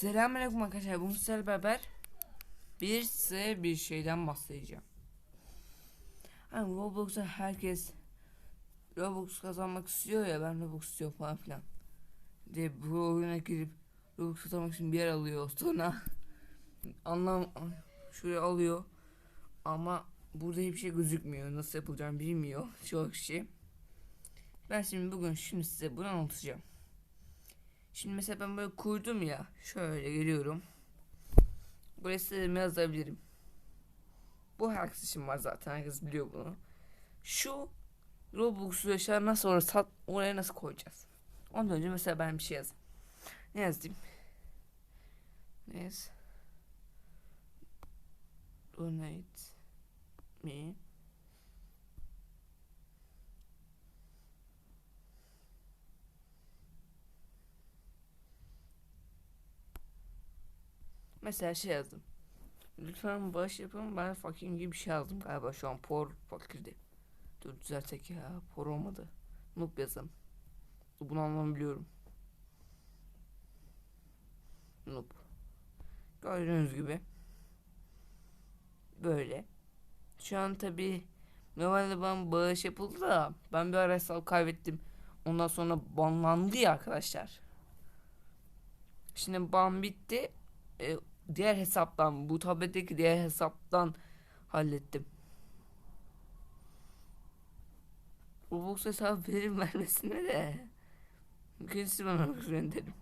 Selamünaleyküm arkadaşlar. Bugün sizlerle beraber bir size bir şeyden bahsedeceğim. Hani Roblox'ta herkes Robux kazanmak istiyor ya ben Robux istiyorum falan filan. De bu oyuna girip Robux kazanmak için bir yer alıyor sonra anlam şuraya alıyor ama burada hiçbir şey gözükmüyor nasıl yapılacağını bilmiyor çok şey. Ben şimdi bugün şimdi size bunu anlatacağım. Şimdi mesela ben böyle kurdum ya. Şöyle geliyorum. Buraya istediğimi yazabilirim. Bu herkes için var zaten. Herkes biliyor bunu. Şu Robux'u yaşar nasıl oraya sat oraya nasıl koyacağız? Ondan önce mesela ben bir şey yazayım. Ne yazayım? Ne? Donate me Mesela şey yazdım. Lütfen bağış yapın. Ben fucking gibi bir şey yazdım galiba şu an por fakirdi. Dur düzeltek ya. Por olmadı. Noob yazdım. Bunu anlamı Noob. Gördüğünüz gibi. Böyle. Şu an tabi normalde ben bağış yapıldı da ben bir ara hesap kaybettim. Ondan sonra banlandı ya arkadaşlar. Şimdi ban bitti. E, diğer hesaptan bu tabletteki diğer hesaptan hallettim. Roblox hesabı verim vermesine de mümkünse ben onu gönderim.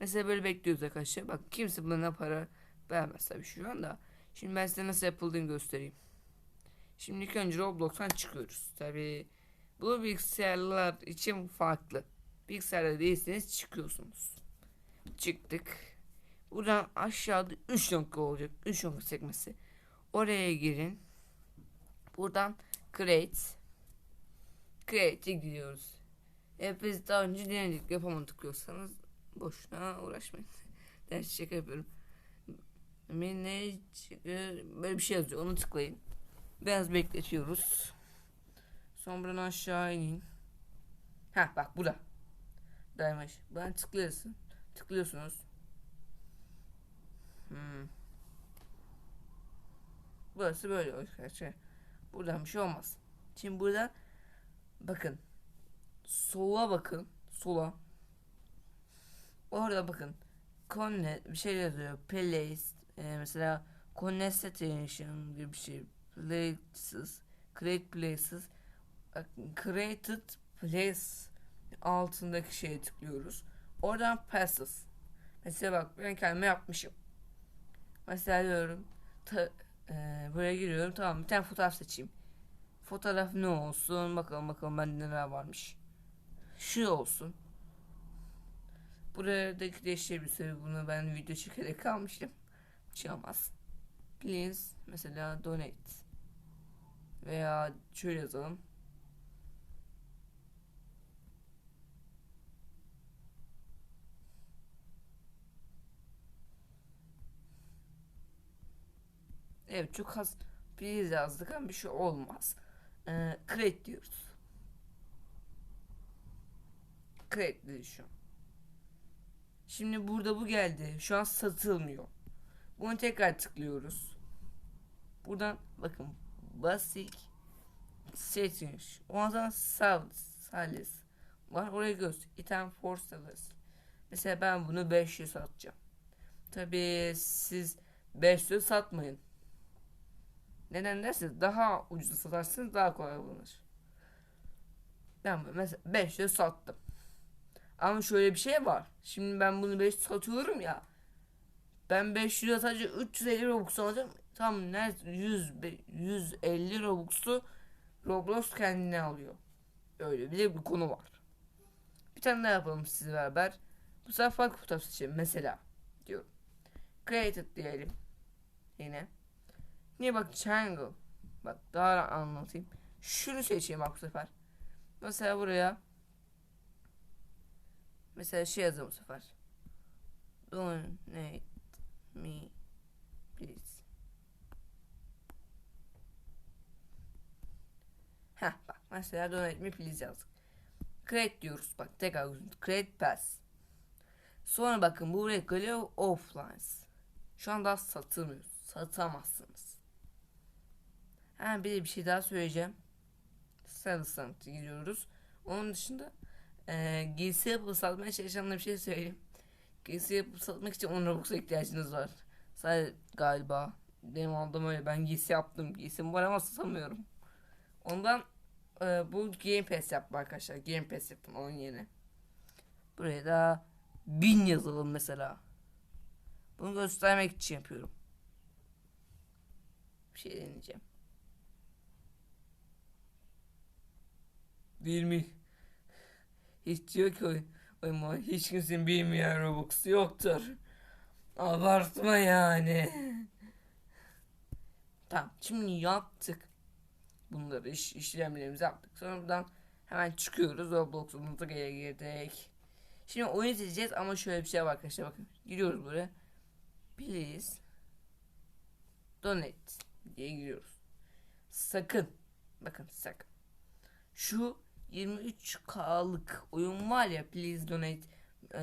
Mesela böyle bekliyoruz arkadaşlar. Bak kimse buna para vermez tabii şu anda. Şimdi ben size nasıl yapıldığını göstereyim. Şimdi ilk önce Roblox'tan çıkıyoruz. Tabi bu bilgisayarlar için farklı. Bilgisayarda değilseniz çıkıyorsunuz. Çıktık. Buradan aşağıda 3 nokta olacak. 3 nokta sekmesi. Oraya girin. Buradan create. Create'e gidiyoruz. E biz daha önce denedik yapamadık diyorsanız boşuna uğraşmayın. Ders şaka yapıyorum. Manage böyle bir şey yazıyor onu tıklayın. Biraz bekletiyoruz. Buradan aşağı inin. Ha bak burada. Daymış. Ben tıklıyorsun. Tıklıyorsunuz. Hmm. Burası böyle arkadaşlar. Buradan bir şey olmaz. Şimdi burada bakın. Sola bakın. Sola. Orada bakın. Connect bir şey yazıyor. Place. E, mesela Connect Station gibi bir şey places, create places, created place altındaki şeye tıklıyoruz. Oradan passes. Mesela bak ben kendime yapmışım. Mesela diyorum ta, e, buraya giriyorum tamam bir tane fotoğraf seçeyim. Fotoğraf ne olsun bakalım bakalım bende neler varmış. Şu olsun. Buradaki değiştirebilirse bunu ben video çekerek kalmıştım. Bir şey. Please mesela donate. Veya şöyle yazalım. Evet çok az bir yazdık ama bir şey olmaz. Ee, create diyoruz. Create dedi şu Şimdi burada bu geldi. Şu an satılmıyor. Bunu tekrar tıklıyoruz. Buradan bakın basic settings. Ondan sales, sales var. Oraya göz. Item for sales. Mesela ben bunu 500 satacağım. Tabi siz 500 satmayın. Neden derseniz daha ucuz satarsınız daha kolay bulunur. Ben mesela 500 sattım. Ama şöyle bir şey var. Şimdi ben bunu 500 satıyorum ya. Ben 500 sadece 350 Robux alacağım. Tam ne 100 150 Robux'u Roblox kendine alıyor. Öyle bir de bir konu var. Bir tane daha yapalım sizle beraber. Bu sefer farklı fotoğraf seçelim. Mesela diyorum. Created diyelim. Yine. Niye bak triangle. Bak daha anlatayım. Şunu seçeyim bak bu sefer. Mesela buraya Mesela şey yazalım bu sefer. Donate me please. Heh bak mesela donate me please yazdık. Create diyoruz bak tekrar create pass. Sonra bakın buraya geliyor offline. Şu an daha satılmıyor. Satamazsınız. Ha bir de bir şey daha söyleyeceğim. Sarısant gidiyoruz. Onun dışında e, giysi yapıp satmaya çalışanlara bir şey söyleyeyim. Giysi yapıp satmak için 10 Robux'a ihtiyacınız var. Sadece galiba. Benim aldığım öyle. Ben giysi yaptım. Giysim var ama satamıyorum. Ondan e, bu Game Pass yaptım arkadaşlar. Game Pass yaptım onun yerine. Buraya da 1000 yazalım mesela. Bunu göstermek için yapıyorum. Bir şey deneyeceğim. Değil mi? Hiç diyor ki oyun. Ama hiç kimsenin bilmeyen Robux yoktur. Abartma yani. tamam şimdi yaptık. Bunları iş, işlemlerimizi yaptık. Sonra buradan hemen çıkıyoruz. Roblox'umuza geri girdik. Şimdi oyun izleyeceğiz ama şöyle bir şey var arkadaşlar bakın. Giriyoruz buraya. Please donate diye giriyoruz. Sakın bakın sakın. Şu 23K'lık oyun var ya Please Donate e,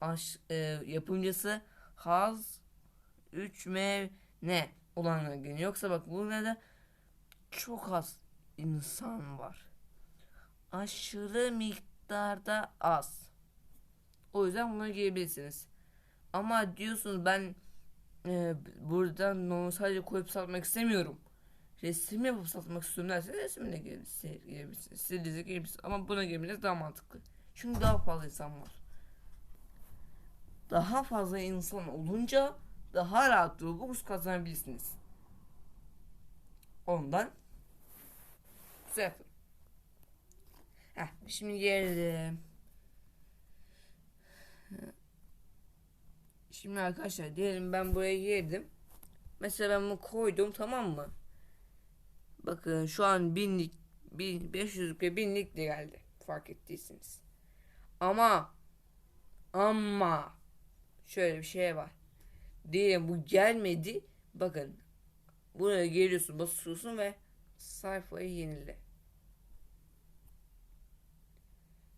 aş, e, yapımcısı Haz 3M ne olanlara geliyor. Yoksa bak burada çok az insan var. Aşırı miktarda az. O yüzden buna girebilirsiniz. Ama diyorsunuz ben e, buradan normal sadece koyup satmak istemiyorum. Resim yapıp satmak istiyorum derse resimle girebilirsiniz. Stilize girebilirsiniz. Ama buna girmeniz daha mantıklı. Çünkü daha fazla insan var. Daha fazla insan olunca daha rahat Robux kazanabilirsiniz. Ondan yapın. Heh, şimdi geldim. Şimdi arkadaşlar diyelim ben buraya girdim. Mesela ben bunu koydum tamam mı? Bakın şu an binlik, bin, 500 ve binlik de geldi. Fark ettiyseniz. Ama ama şöyle bir şey var. Diyelim bu gelmedi. Bakın buraya geliyorsun basıyorsun ve sayfayı yenile.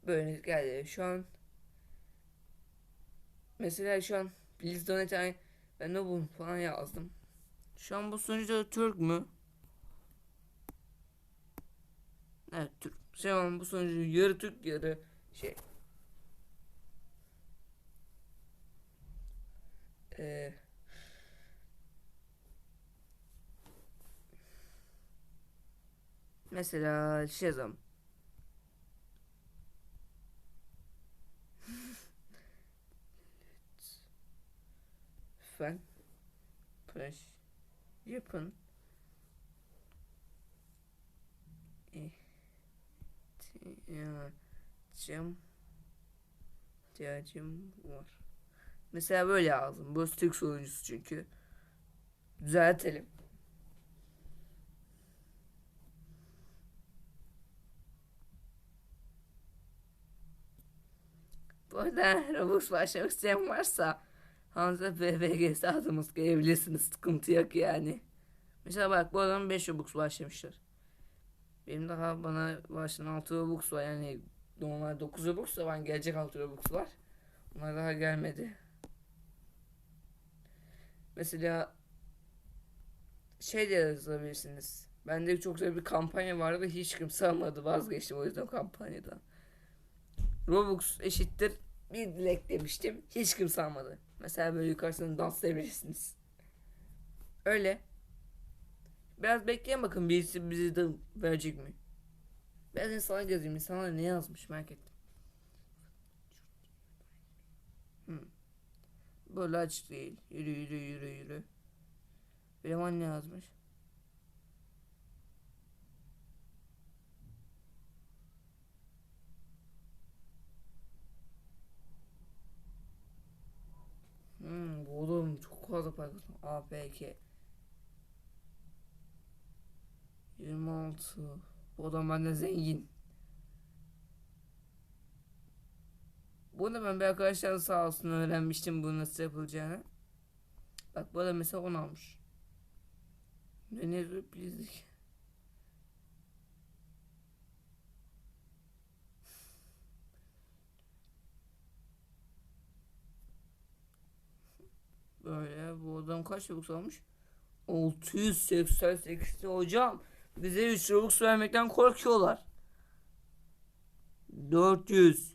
Böyle geldi. Şu an mesela şu an please donate ben de bunu falan yazdım. Şu an bu sonucu Türk mü? Evet Türk. Şu an bu sonucu yarı Türk yarı şey. Ee, mesela yazalım. Lütfen push yapın. ihtiyacım ihtiyacım var. Mesela böyle yazdım. Bu Türk oyuncusu çünkü. Düzeltelim. Bu arada Robux başlamak isteyen varsa Hanza BBG adımız gelebilirsiniz. Sıkıntı yok yani. Mesela bak bu adam 5 Robux başlamışlar. Benim daha bana başlayan 6 Robux var yani normal 9 Robux da ben gelecek 6 Robux var. Onlar daha gelmedi. Mesela şey de yazabilirsiniz. Bende çok güzel bir kampanya vardı hiç kimse almadı vazgeçtim o yüzden kampanyadan. Robux eşittir bir dilek demiştim. Hiç kimse almadı. Mesela böyle yukarısını dans edebilirsiniz. Öyle. Biraz bekleyin bakın birisi bizi de verecek mi? Biraz insana gezeyim. İnsanlar ne yazmış merak ettim. Hmm. Böyle aç değil. Yürü yürü yürü yürü. Bileman ne yazmış? Hmm, oğlum kazandım. APK. 26. Bu adam benden zengin. Bunu ben bir arkadaşlar sağ olsun öğrenmiştim bunu nasıl yapılacağını. Bak bu adam mesela 10 almış. Ne ne. Adam kaç Robux almış? 688 hocam. Bize 3 Robux vermekten korkuyorlar. 400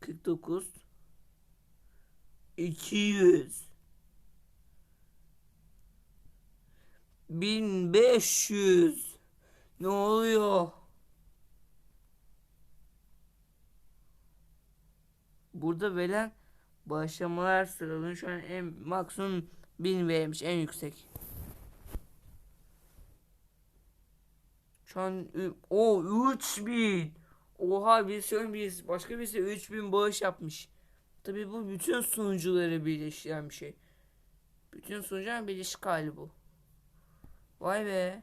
49 200 1500 Ne oluyor? Burada verilen başlamalar sıralığının şu an en maksimum 1000 vermiş en yüksek. Şu an o 3000. Oha bir şey biz başka birisi 3000 bağış yapmış. Tabii bu bütün sunucuları birleştiren bir şey. Bütün sunucuların birleşik hali bu. Vay be.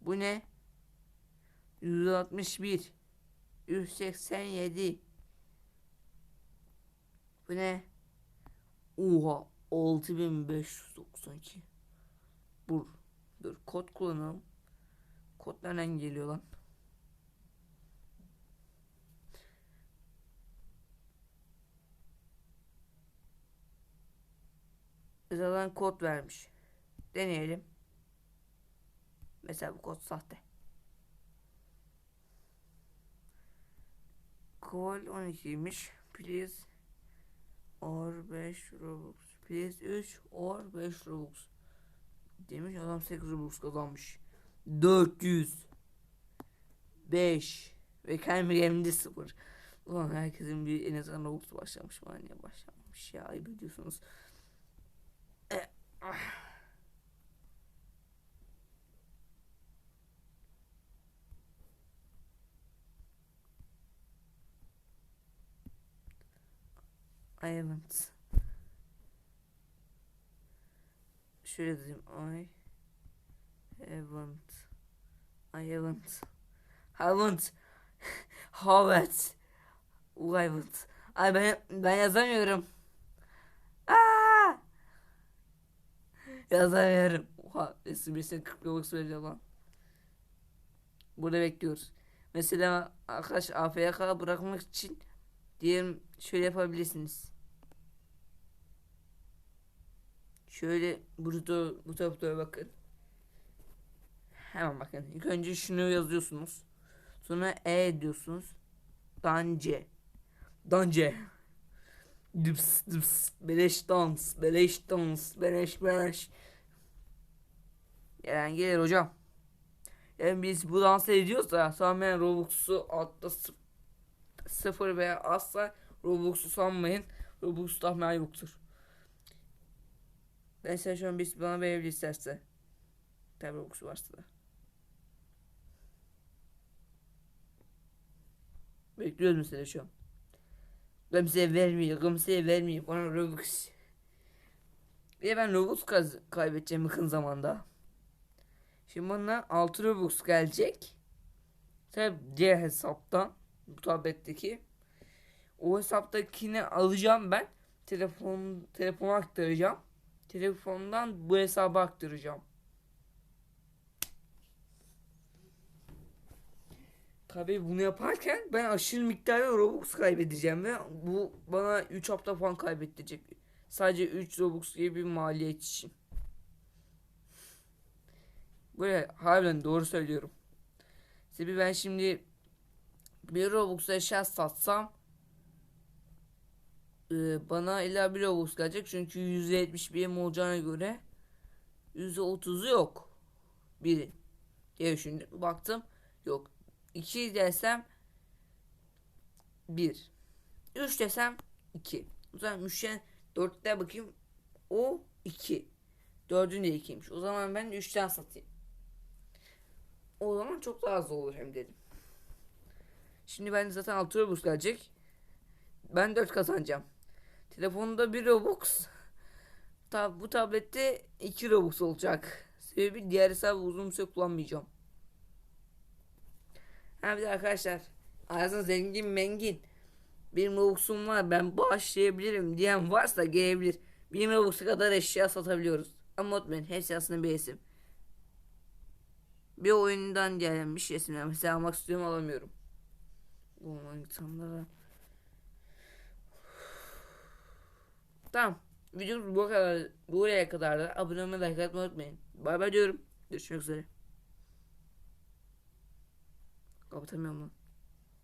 Bu ne? 161 187 Bu ne? Oha 6592 Dur Dur kod kullanalım Kod nereden geliyor lan? Zaten kod vermiş. Deneyelim. Mesela bu kod sahte. Call 12'ymiş. Please or 5 Robux. Please 3 or 5 Robux. Demiş adam 8 Robux kazanmış. 400 5 ve kendi yerimde 0. Ulan herkesin bir en azından Robux başlamış. Bana niye başlamamış ya ayıp ediyorsunuz. E, ah. I haven't. Şöyle diyeyim. I haven't. I haven't. Haven't. Haven't. Haven't. Ay ben, ben yazamıyorum. Aa! Yazamıyorum. Oha. Esmiysen 40 Robux veriyor lan. Burada bekliyoruz. Mesela arkadaş AFK bırakmak için diyelim şöyle yapabilirsiniz. Şöyle burada bu tarafta bakın. Hemen bakın. İlk önce şunu yazıyorsunuz. Sonra E diyorsunuz. Dance. Dance. Dıps dıps. Beleş dans. Beleş dans. Beleş beleş. Gelen gelir hocam. Yani biz bu dansı ediyorsa ben Robux'u altta sı- sıfır veya asla Robux'u sanmayın. Robux tahminen yoktur. An biz bana verebilir isterse. Tabi Robux'u varsa da. Bekliyoruz mesela şu an. Kimseye vermiyor, kimseye vermiyor. Bana Robux. De ben Robux kaybedeceğim yakın zamanda. Şimdi bana 6 Robux gelecek. Tabi diğer hesaptan. Bu tabletteki. O hesaptakini alacağım ben. Telefon telefona aktaracağım. Telefondan bu hesaba aktaracağım. Tabii bunu yaparken ben aşırı miktarda Robux kaybedeceğim ve bu bana 3 hafta falan kaybettirecek. Sadece 3 Robux gibi bir maliyet için. Böyle harbiden doğru söylüyorum. Sebebi ben şimdi bir Robux eşya satsam e, bana illa bir Robux gelecek çünkü %70 birim olacağına göre %30'u yok. Biri diye düşündüm. Baktım yok. 2 desem 1. 3 desem 2. O zaman 3'ten 4'te bakayım o 2. 4'ün de 2'ymiş. O zaman ben 3'ten satayım. O zaman çok daha az olur hem dedim. Şimdi ben zaten 6 Robux gelecek. Ben 4 kazanacağım. Telefonda 1 Robux. Ta bu tablette 2 Robux olacak. Sebebi diğer hesabı uzun süre kullanmayacağım. Ha bir de arkadaşlar. Arasında zengin mengin. Benim Robux'um var ben bağışlayabilirim diyen varsa gelebilir. Benim Robux'a kadar eşya satabiliyoruz. Ama unutmayın hepsi aslında bir isim. Bir oyundan gelmiş resimler. Mesela almak istiyorum alamıyorum. Bu insanlara Tamam. Videomuz bu kadar. Buraya kadar da abone olmayı like atmayı unutmayın. Bay bay diyorum. Görüşmek üzere. Kapatamıyorum lan.